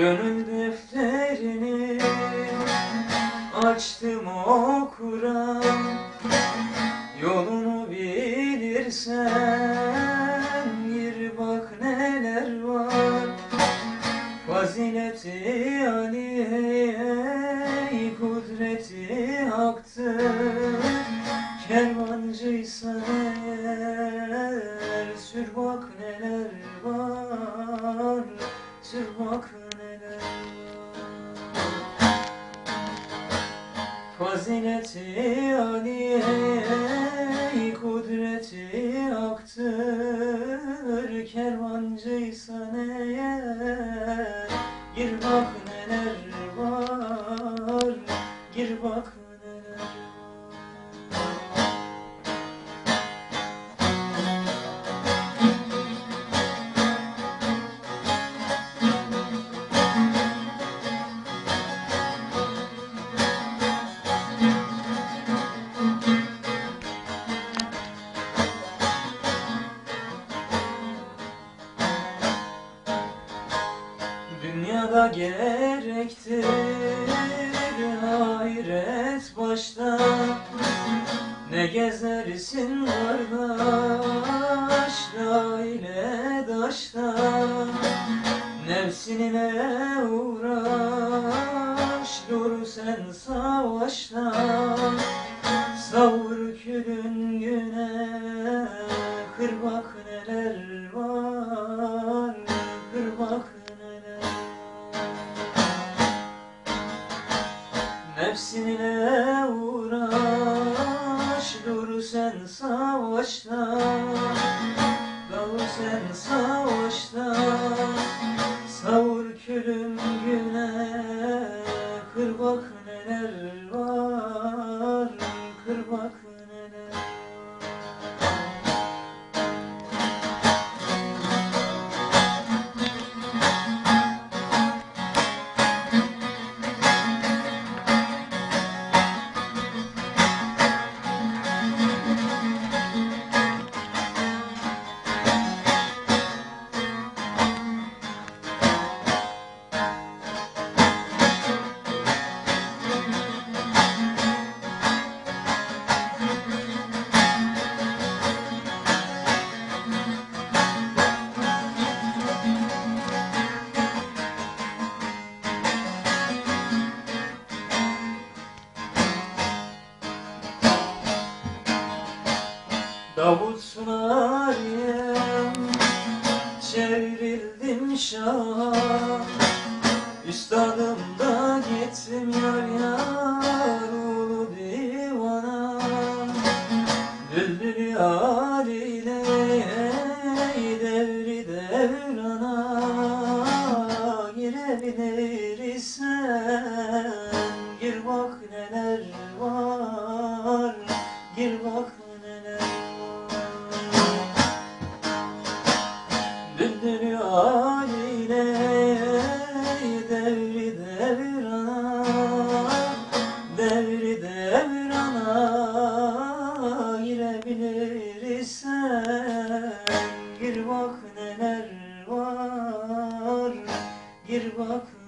Gönül defterini açtım okuram Yolunu bilirsen gir bak neler var. Fazileti Ali kudreti haktır Kervancıysan eğer sür bak neler var Fazileti Ali kudreti haktır Kervancıysan eğer Gir bak neler var? Gir bak Dünyada gerektir hayret başta. Ne gezersin kardeş ile daşta. Nefsinle uğraş dur sen savaşta. Savur külün güne Kır bak neler var Nefsinle uğraş Dur sen savaşta. Dur sen savaşta. Savur külüm güne Kır bak neler var Davut Sunar'ım Çevrildim şaha. Üstadım da gittim yar Ulu divana. Düldül haliyle Devri devrana. Girebilirsen Gir bak neler var Gir bak neler var Gir bak